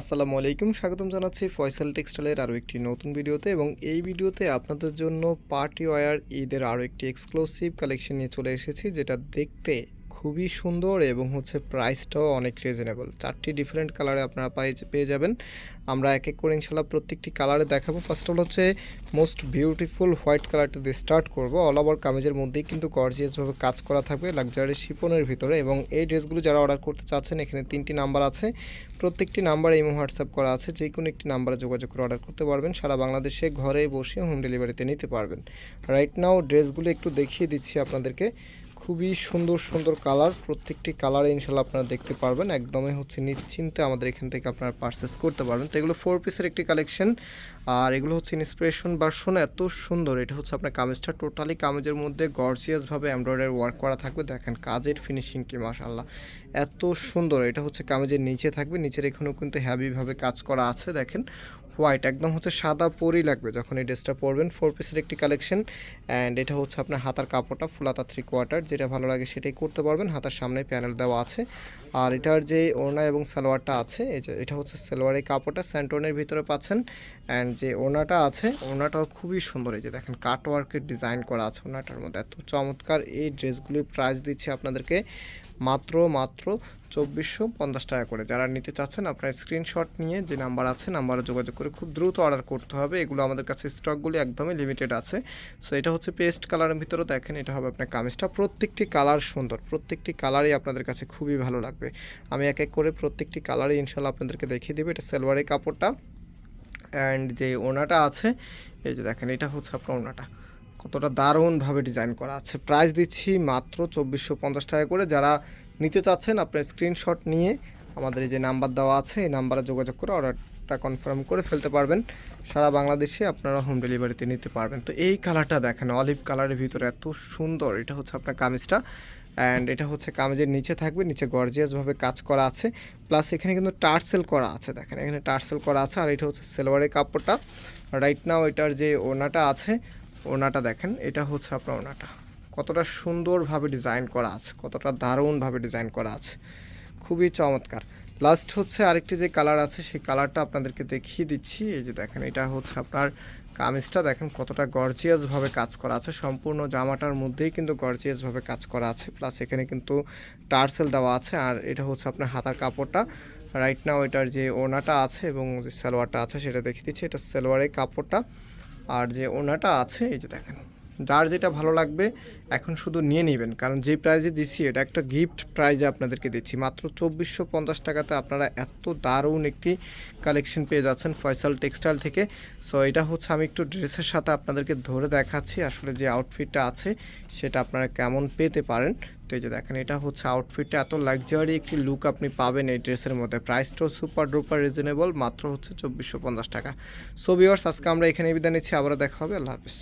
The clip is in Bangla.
আসসালামু আলাইকুম, স্বাগতম জানাচ্ছি ফয়সাল টেক্সটাইলের আরও একটি নতুন ভিডিওতে এবং এই ভিডিওতে আপনাদের জন্য পার্টি ওয়ার ঈদের আরও একটি এক্সক্লুসিভ কালেকশন নিয়ে চলে এসেছি, যেটা দেখতে খুবই সুন্দর এবং হচ্ছে প্রাইসটাও অনেক রিজনেবল চারটি ডিফারেন্ট কালারে আপনারা পাই, পেয়ে যাবেন। আমরা এক এক করে ইনশাল্লাহ প্রত্যেকটি কালারে দেখাবো। ফার্স্ট অল হচ্ছে মোস্ট বিউটিফুল হোয়াইট কালারটা দিয়ে স্টার্ট করব। অল ওভার কামিজের মধ্যেই কিন্তু গর্জিয়াসভাবে কাজ করা থাকবে লাক্সারি শিপনের ভিতরে এবং এই ড্রেসগুলো যারা অর্ডার করতে চাচ্ছেন, এখানে তিনটি নাম্বার আছে। প্রত্যেকটি নাম্বার এই হোয়াটসঅ্যাপ করা আছে। যে কোনো একটি নাম্বারে যোগাযোগ করে অর্ডার করতে পারবেন। সারা বাংলাদেশে ঘরে বসে হোম ডেলিভারিতে নিতে পারবেন। রাইট নাও ড্রেসগুলো একটু দেখিয়ে দিচ্ছি আপনাদেরকে। খুবই সুন্দর সুন্দর কালার। প্রত্যেকটি কালারে ইনশাল্লাহ আপনারা দেখতে পারবেন। একদমই হচ্ছে নিশ্চিন্তে আমাদের এখান থেকে আপনারা পারচেস করতে পারবেন। তো এগুলো ফোর পিসের একটি কালেকশন আর এগুলো হচ্ছে ইন্সপিরেশন ভার্সন এত সুন্দর। এটা হচ্ছে আপনার কামেজটা টোটালি কামেজের মধ্যে গর্জিয়াসভাবে এমব্রয়ডারি ওয়ার্ক করা থাকবে। দেখেন কাজের ফিনিশিং কি মাশাল্লাহ এত সুন্দর। এটা হচ্ছে কামেজের নিচে থাকবে। নিচের এখানেও কিন্তু হ্যাভিভাবে কাজ করা আছে, দেখেন। হোয়াইট, একদম হচ্ছে সাদা পরই লাগবে যখন এই ড্রেসটা পরবেন। ফোর পিসের একটি কালেকশন অ্যান্ড এটা হচ্ছে আপনার হাতার কাপড়টা ফুলাতা থ্রি কোয়ার্টার যেটা ভালো লাগে সেটাই করতে পারবেন। হাতার সামনে প্যানেল দেওয়া আছে। আর এটার যে ওড়না এবং সালোয়ারটা আছে এটা হচ্ছে সালোয়ারের কাপড়টা স্যান্টোনের ভিতরে পাচ্ছেন। অ্যান্ড যে ওড়নাটা আছে, ওড়নাটাও খুবই সুন্দর। এই যে দেখেন কাট ওয়ার্কের ডিজাইন করা আছে ওড়নাটার মধ্যে। এত চমৎকার এই ড্রেসগুলির প্রাইস দিচ্ছে আপনাদেরকে। মাত্র মাত্র চব্বিশশো পঞ্চাশ টাকা করে। যারা নিতে চাচ্ছেন, আপনার স্ক্রিনশট নিয়ে যে নাম্বার আছে নাম্বারে যোগাযোগ করে খুব দ্রুত অর্ডার করতে হবে। এগুলো আমাদের কাছে স্টকগুলি একদমই লিমিটেড আছে। সো এটা হচ্ছে পেস্ট কালারের ভিতরে। দেখেন, এটা হবে আপনার কামিজটা। প্রত্যেকটি কালার সুন্দর। প্রত্যেকটি কালারই আপনাদের কাছে খুবই ভালো লাগবে। আমি এক এক করে প্রত্যেকটি কালারই ইনশাল্লাহ আপনাদেরকে দেখিয়ে দেবো। এটা সেলওয়ারের কাপড়টা। অ্যান্ড যে ওনাটা আছে, এই যে দেখেন, এটা হচ্ছে আপনার ওনাটা। কতটা দারুণভাবে ডিজাইন করা আছে। প্রাইস দিচ্ছি মাত্র চব্বিশশো পঞ্চাশ টাকা করে। যারা নিতে চাচ্ছেন, আপনার স্ক্রিনশট নিয়ে আমাদের যে নাম্বার দেওয়া আছে, এই নাম্বারে যোগাযোগ করে অর্ডারটা কনফার্ম করে ফেলতে পারবেন। সারা বাংলাদেশে আপনারা হোম ডেলিভারিতে নিতে পারবেন। তো এই কালারটা দেখেন অলিভ কালারের ভিতরে এত সুন্দর, এটা হচ্ছে আপনার কামিজটা। অ্যান্ড এটা হচ্ছে কামিজের নিচে থাকবে, নিচে গর্জিয়াসভাবে কাজ করা আছে। প্লাস এখানে কিন্তু টার্সেল করা আছে, দেখেন, এখানে টার্সেল করা আছে। আর এটা হচ্ছে সেলোয়ারের কাপড়টা। রাইট নাও এটার যে ওনাটা আছে, ওনাটা দেখেন, এটা হচ্ছে আপনার ওনাটা। কতটা সুন্দরভাবে ডিজাইন করা আছে, কতটা দারুণভাবে ডিজাইন করা আছে। খুবই চমৎকার। লাস্ট হচ্ছে আরেকটি যে কালার আছে, সেই কালারটা আপনাদেরকে দেখিয়ে দিচ্ছি। এই যে দেখেন, এটা হচ্ছে আপনার কামিজটা। দেখেন কতটা গর্জিয়াসভাবে কাজ করা আছে। সম্পূর্ণ জামাটার মধ্যেই কিন্তু গর্জিয়াসভাবে কাজ করা আছে। প্লাস এখানে কিন্তু টার্সেল দেওয়া আছে। আর এটা হচ্ছে আপনার হাতার কাপড়টা। রাইট নাও এটার যে ওনাটা আছে এবং যে সালোয়ারটা আছে, সেটা দেখিয়ে দিচ্ছি। এটা সালোয়ারের কাপড়টা। আর যে ওনাটা আছে, এই যে দেখেন। যার যেটা ভালো লাগবে, এখন শুধু নিয়ে নেবেন। কারণ যে প্রাইজে দিচ্ছি, এটা একটা গিফট প্রাইজে আপনাদেরকে দিচ্ছি। মাত্র চব্বিশশো পঞ্চাশ টাকাতে আপনারা এত দারুণ একটি কালেকশন পেয়ে যাচ্ছেন ফয়সাল টেক্সটাইল থেকে। সো এটা হচ্ছে আমি একটু ড্রেসের সাথে আপনাদেরকে ধরে দেখাচ্ছি, আসলে যে আউটফিটটা আছে, সেটা আপনারা কেমন পেতে পারেন। তো এই যে দেখেন, এটা হচ্ছে আউটফিটটা এত লাক্সারি একটি লুক আপনি পাবেন এই ড্রেসের মধ্যে। প্রাইসটাও সুপার ডুপার রিজনেবল মাত্র হচ্ছে চব্বিশশো পঞ্চাশ টাকা। সো ভিওর্স আজকে আমরা এখানে বিদায় নিচ্ছি। আবারও দেখা হবে। আল্লাহ হাফিজ।